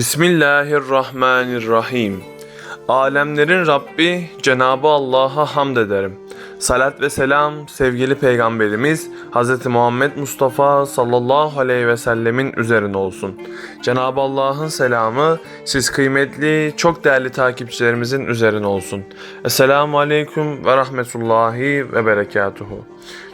Bismillahirrahmanirrahim. Alemlerin Rabbi Cenabı Allah'a hamd ederim. Salat ve selam sevgili peygamberimiz Hz. Muhammed Mustafa sallallahu aleyhi ve sellemin üzerine olsun. Cenab-ı Allah'ın selamı siz kıymetli çok değerli takipçilerimizin üzerine olsun. Esselamu aleyküm ve rahmetullahi ve berekatuhu.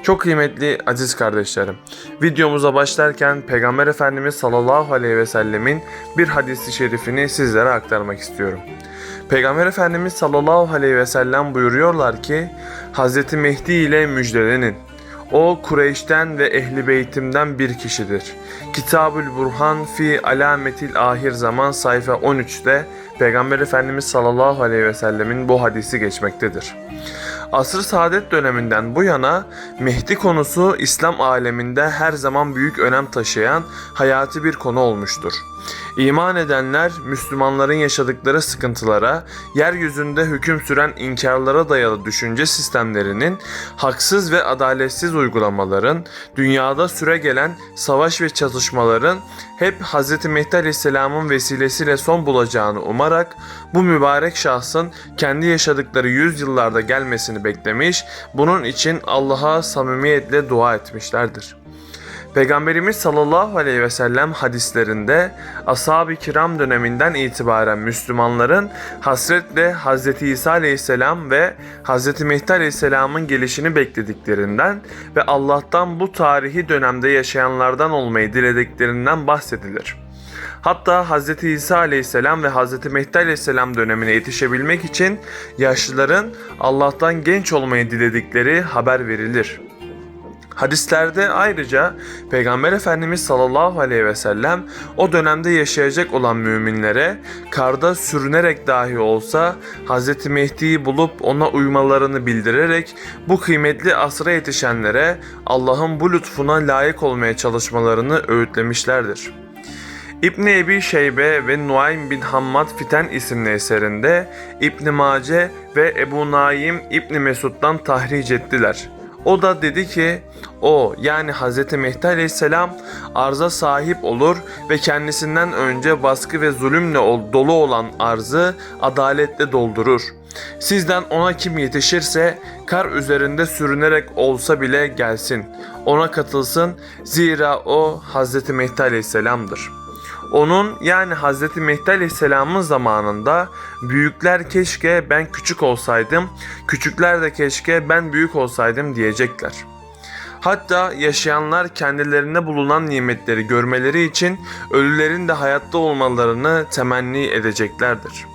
Çok kıymetli aziz kardeşlerim. Videomuza başlarken Peygamber Efendimiz sallallahu aleyhi ve sellemin bir hadisi şerifini sizlere aktarmak istiyorum. Peygamber Efendimiz sallallahu aleyhi ve sellem buyuruyorlar ki Hz. Mehdi ile müjdelenin. O Kureyş'ten ve Ehli Beytim'den bir kişidir. Kitabül Burhan fi Alametil Ahir Zaman sayfa 13'te Peygamber Efendimiz sallallahu aleyhi ve sellemin bu hadisi geçmektedir. Asr-ı saadet döneminden bu yana Mehdi konusu İslam aleminde her zaman büyük önem taşıyan hayati bir konu olmuştur. İman edenler Müslümanların yaşadıkları sıkıntılara, yeryüzünde hüküm süren inkarlara dayalı düşünce sistemlerinin, haksız ve adaletsiz uygulamaların, dünyada süre gelen savaş ve çatışmaların hep Hz. Mehdi Aleyhisselam'ın vesilesiyle son bulacağını umarak bu mübarek şahsın kendi yaşadıkları yüzyıllarda gelmesini beklemiş, bunun için Allah'a samimiyetle dua etmişlerdir. Peygamberimiz sallallahu aleyhi ve sellem hadislerinde ashab-ı kiram döneminden itibaren Müslümanların hasretle Hz. İsa aleyhisselam ve Hz. Mehdi aleyhisselamın gelişini beklediklerinden ve Allah'tan bu tarihi dönemde yaşayanlardan olmayı dilediklerinden bahsedilir. Hatta Hz. İsa aleyhisselam ve Hz. Mehdi aleyhisselam dönemine yetişebilmek için yaşlıların Allah'tan genç olmayı diledikleri haber verilir. Hadislerde ayrıca Peygamber Efendimiz sallallahu aleyhi ve sellem o dönemde yaşayacak olan müminlere karda sürünerek dahi olsa Hz. Mehdi'yi bulup ona uymalarını bildirerek bu kıymetli asra yetişenlere Allah'ın bu lütfuna layık olmaya çalışmalarını öğütlemişlerdir. İbni Ebi Şeybe ve Nuaym bin Hammad Fiten isimli eserinde İbni Mace ve Ebu Naim İbni Mesud'dan tahric ettiler. O da dedi ki o yani Hz. Mehdi Aleyhisselam arza sahip olur ve kendisinden önce baskı ve zulümle ol- dolu olan arzı adaletle doldurur. Sizden ona kim yetişirse kar üzerinde sürünerek olsa bile gelsin. Ona katılsın zira o Hz. Mehdi Aleyhisselam'dır.'' Onun yani Hz. Mehdi Aleyhisselam'ın zamanında büyükler keşke ben küçük olsaydım, küçükler de keşke ben büyük olsaydım diyecekler. Hatta yaşayanlar kendilerine bulunan nimetleri görmeleri için ölülerin de hayatta olmalarını temenni edeceklerdir.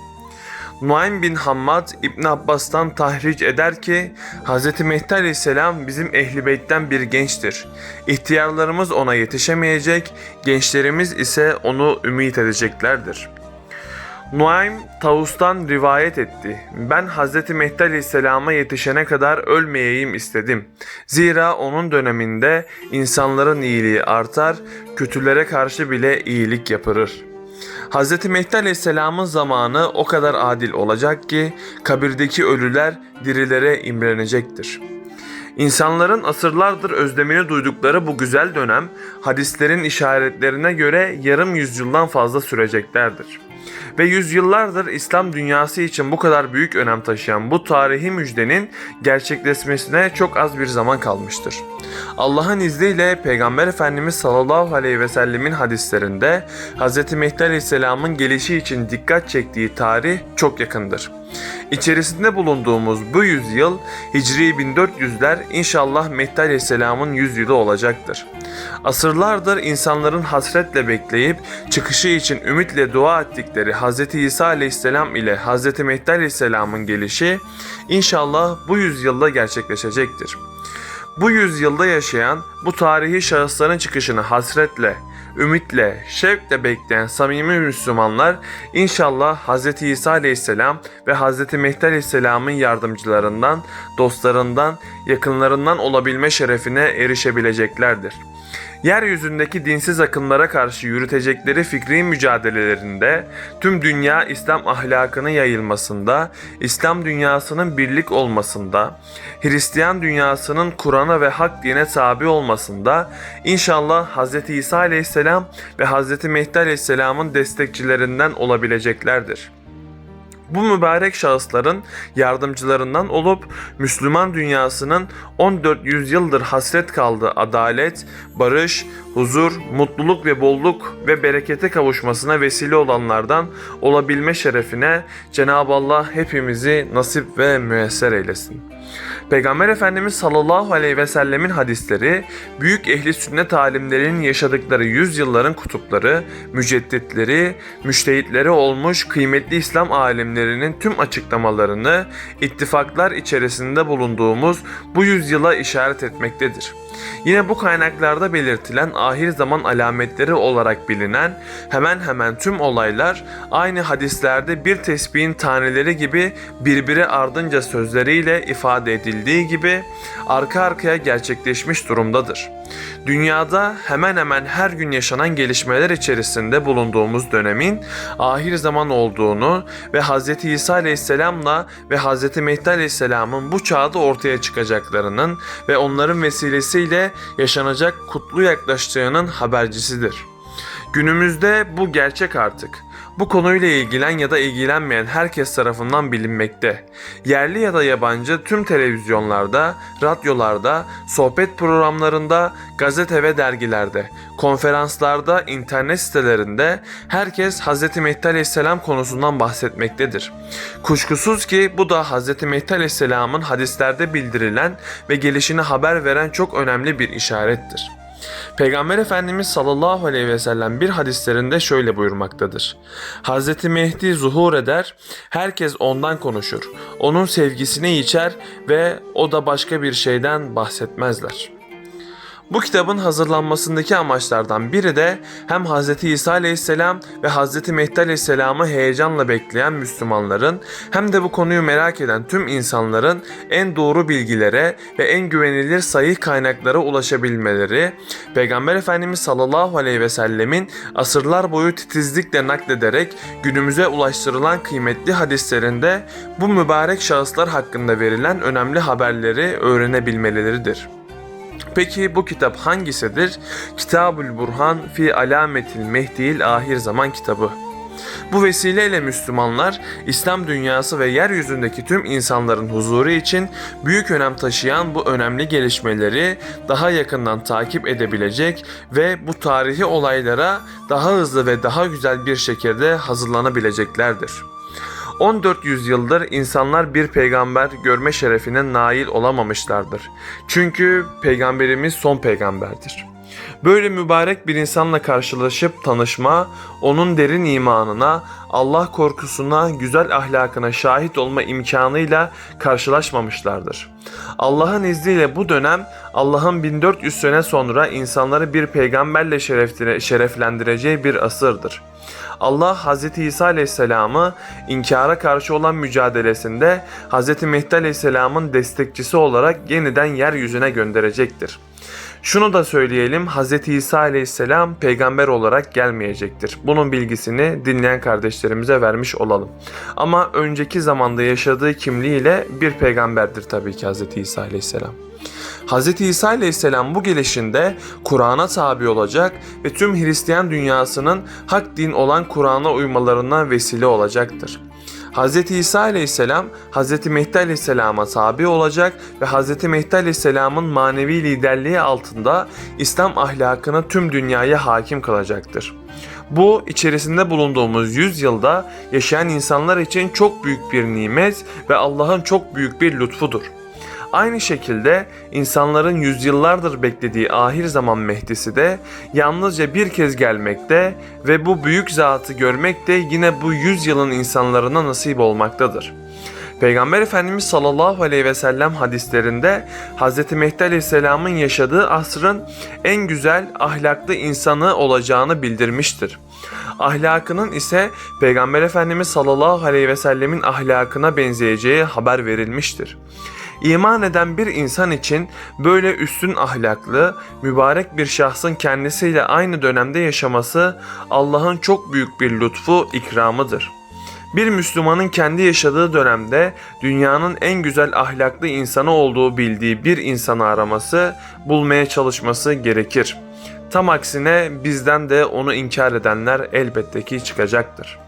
Nuaym bin Hammad İbn Abbas'tan tahric eder ki Hz. Mehdi Aleyhisselam bizim ehli beytten bir gençtir. İhtiyarlarımız ona yetişemeyecek, gençlerimiz ise onu ümit edeceklerdir. Nuaym Tavus'tan rivayet etti. Ben Hz. Mehdi Aleyhisselam'a yetişene kadar ölmeyeyim istedim. Zira onun döneminde insanların iyiliği artar, kötülere karşı bile iyilik yapılır.'' Hz. Mehdi Aleyhisselam'ın zamanı o kadar adil olacak ki kabirdeki ölüler dirilere imrenecektir. İnsanların asırlardır özlemini duydukları bu güzel dönem hadislerin işaretlerine göre yarım yüzyıldan fazla süreceklerdir. Ve yüzyıllardır İslam dünyası için bu kadar büyük önem taşıyan bu tarihi müjdenin gerçekleşmesine çok az bir zaman kalmıştır. Allah'ın izniyle Peygamber Efendimiz sallallahu aleyhi ve sellemin hadislerinde Hz. Mehdi aleyhisselamın gelişi için dikkat çektiği tarih çok yakındır. İçerisinde bulunduğumuz bu yüzyıl Hicri 1400'ler inşallah Mehdi Aleyhisselam'ın yüzyılı olacaktır. Asırlardır insanların hasretle bekleyip çıkışı için ümitle dua ettikleri Hz. İsa Aleyhisselam ile Hz. Mehdi Aleyhisselam'ın gelişi inşallah bu yüzyılda gerçekleşecektir. Bu yüzyılda yaşayan bu tarihi şahısların çıkışını hasretle, ümitle, şevkle bekleyen samimi Müslümanlar inşallah Hz. İsa Aleyhisselam ve Hz. Mehdi Aleyhisselam'ın yardımcılarından, dostlarından, yakınlarından olabilme şerefine erişebileceklerdir. Yeryüzündeki dinsiz akımlara karşı yürütecekleri fikri mücadelelerinde tüm dünya İslam ahlakının yayılmasında, İslam dünyasının birlik olmasında, Hristiyan dünyasının Kur'an'a ve hak dine tabi olmasında inşallah Hz. İsa aleyhisselam ve Hz. Mehdi aleyhisselamın destekçilerinden olabileceklerdir bu mübarek şahısların yardımcılarından olup Müslüman dünyasının 14 yüzyıldır hasret kaldığı adalet, barış, huzur, mutluluk ve bolluk ve berekete kavuşmasına vesile olanlardan olabilme şerefine Cenab-ı Allah hepimizi nasip ve müyesser eylesin. Peygamber Efendimiz sallallahu aleyhi ve sellemin hadisleri, büyük ehli sünnet alimlerinin yaşadıkları yüzyılların kutupları, mücedditleri, müştehitleri olmuş kıymetli İslam alimlerinin tüm açıklamalarını ittifaklar içerisinde bulunduğumuz bu yüzyıla işaret etmektedir. Yine bu kaynaklarda belirtilen ahir zaman alametleri olarak bilinen hemen hemen tüm olaylar aynı hadislerde bir tesbihin taneleri gibi birbiri ardınca sözleriyle ifade edildiği gibi arka arkaya gerçekleşmiş durumdadır. Dünyada hemen hemen her gün yaşanan gelişmeler içerisinde bulunduğumuz dönemin ahir zaman olduğunu ve Hz. İsa Aleyhisselam'la ve Hz. Mehdi Aleyhisselam'ın bu çağda ortaya çıkacaklarının ve onların vesilesiyle yaşanacak kutlu yaklaştığının habercisidir. Günümüzde bu gerçek artık. Bu konuyla ilgilen ya da ilgilenmeyen herkes tarafından bilinmekte. Yerli ya da yabancı tüm televizyonlarda, radyolarda, sohbet programlarında, gazete ve dergilerde, konferanslarda, internet sitelerinde herkes Hz. Mehdi Aleyhisselam konusundan bahsetmektedir. Kuşkusuz ki bu da Hz. Mehdi Aleyhisselam'ın hadislerde bildirilen ve gelişini haber veren çok önemli bir işarettir. Peygamber Efendimiz sallallahu aleyhi ve sellem bir hadislerinde şöyle buyurmaktadır. Hz. Mehdi zuhur eder, herkes ondan konuşur, onun sevgisini içer ve o da başka bir şeyden bahsetmezler.'' Bu kitabın hazırlanmasındaki amaçlardan biri de hem Hz. İsa aleyhisselam ve Hz. Mehdi aleyhisselamı heyecanla bekleyen Müslümanların hem de bu konuyu merak eden tüm insanların en doğru bilgilere ve en güvenilir sahih kaynaklara ulaşabilmeleri, Peygamber Efendimiz sallallahu aleyhi ve sellemin asırlar boyu titizlikle naklederek günümüze ulaştırılan kıymetli hadislerinde bu mübarek şahıslar hakkında verilen önemli haberleri öğrenebilmeleridir. Peki bu kitap hangisidir? Kitabül Burhan fi Alametil Mehdi'il Ahir Zaman kitabı. Bu vesileyle Müslümanlar İslam dünyası ve yeryüzündeki tüm insanların huzuru için büyük önem taşıyan bu önemli gelişmeleri daha yakından takip edebilecek ve bu tarihi olaylara daha hızlı ve daha güzel bir şekilde hazırlanabileceklerdir. 14 yüzyıldır insanlar bir peygamber görme şerefine nail olamamışlardır. Çünkü peygamberimiz son peygamberdir. Böyle mübarek bir insanla karşılaşıp tanışma, onun derin imanına, Allah korkusuna, güzel ahlakına şahit olma imkanıyla karşılaşmamışlardır. Allah'ın izniyle bu dönem Allah'ın 1400 sene sonra insanları bir peygamberle şereflendireceği bir asırdır. Allah Hz. İsa Aleyhisselam'ı inkara karşı olan mücadelesinde Hz. Mehdi Aleyhisselam'ın destekçisi olarak yeniden yeryüzüne gönderecektir. Şunu da söyleyelim Hz. İsa aleyhisselam peygamber olarak gelmeyecektir. Bunun bilgisini dinleyen kardeşlerimize vermiş olalım. Ama önceki zamanda yaşadığı kimliğiyle bir peygamberdir tabii ki Hz. İsa aleyhisselam. Hz. İsa aleyhisselam bu gelişinde Kur'an'a tabi olacak ve tüm Hristiyan dünyasının hak din olan Kur'an'a uymalarına vesile olacaktır. Hz. İsa aleyhisselam Hz. Mehdi aleyhisselama tabi olacak ve Hz. Mehdi aleyhisselamın manevi liderliği altında İslam ahlakını tüm dünyaya hakim kılacaktır. Bu içerisinde bulunduğumuz yüzyılda yaşayan insanlar için çok büyük bir nimet ve Allah'ın çok büyük bir lütfudur. Aynı şekilde insanların yüzyıllardır beklediği ahir zaman Mehdisi de yalnızca bir kez gelmekte ve bu büyük zatı görmek de yine bu yüzyılın insanlarına nasip olmaktadır. Peygamber Efendimiz sallallahu aleyhi ve sellem hadislerinde Hz. Mehdi aleyhisselamın yaşadığı asrın en güzel ahlaklı insanı olacağını bildirmiştir. Ahlakının ise Peygamber Efendimiz sallallahu aleyhi ve sellemin ahlakına benzeyeceği haber verilmiştir. İman eden bir insan için böyle üstün ahlaklı, mübarek bir şahsın kendisiyle aynı dönemde yaşaması Allah'ın çok büyük bir lütfu, ikramıdır. Bir Müslümanın kendi yaşadığı dönemde dünyanın en güzel ahlaklı insanı olduğu bildiği bir insanı araması, bulmaya çalışması gerekir. Tam aksine bizden de onu inkar edenler elbette ki çıkacaktır.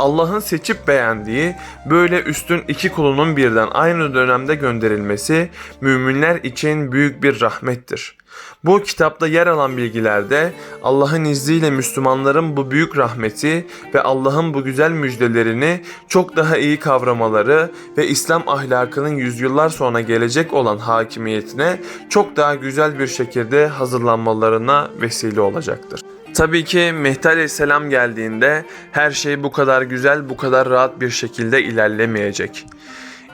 Allah'ın seçip beğendiği böyle üstün iki kulunun birden aynı dönemde gönderilmesi müminler için büyük bir rahmettir. Bu kitapta yer alan bilgilerde Allah'ın izniyle Müslümanların bu büyük rahmeti ve Allah'ın bu güzel müjdelerini çok daha iyi kavramaları ve İslam ahlakının yüzyıllar sonra gelecek olan hakimiyetine çok daha güzel bir şekilde hazırlanmalarına vesile olacaktır. Tabii ki Mehdi Aleyhisselam geldiğinde her şey bu kadar güzel, bu kadar rahat bir şekilde ilerlemeyecek.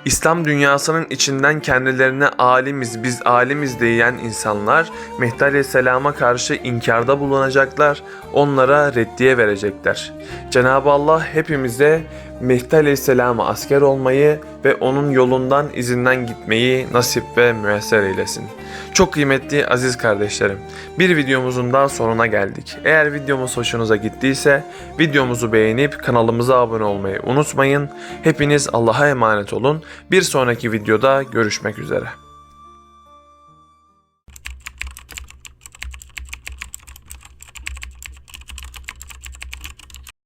İslam dünyasının içinden kendilerine alimiz, biz alimiz diyen insanlar Mehdi Aleyhisselam'a karşı inkarda bulunacaklar, onlara reddiye verecekler. Cenab-ı Allah hepimize Mehdi Aleyhisselam'a asker olmayı ve onun yolundan izinden gitmeyi nasip ve müesser eylesin. Çok kıymetli aziz kardeşlerim, bir videomuzun daha sonuna geldik. Eğer videomuz hoşunuza gittiyse videomuzu beğenip kanalımıza abone olmayı unutmayın. Hepiniz Allah'a emanet olun. Bir sonraki videoda görüşmek üzere.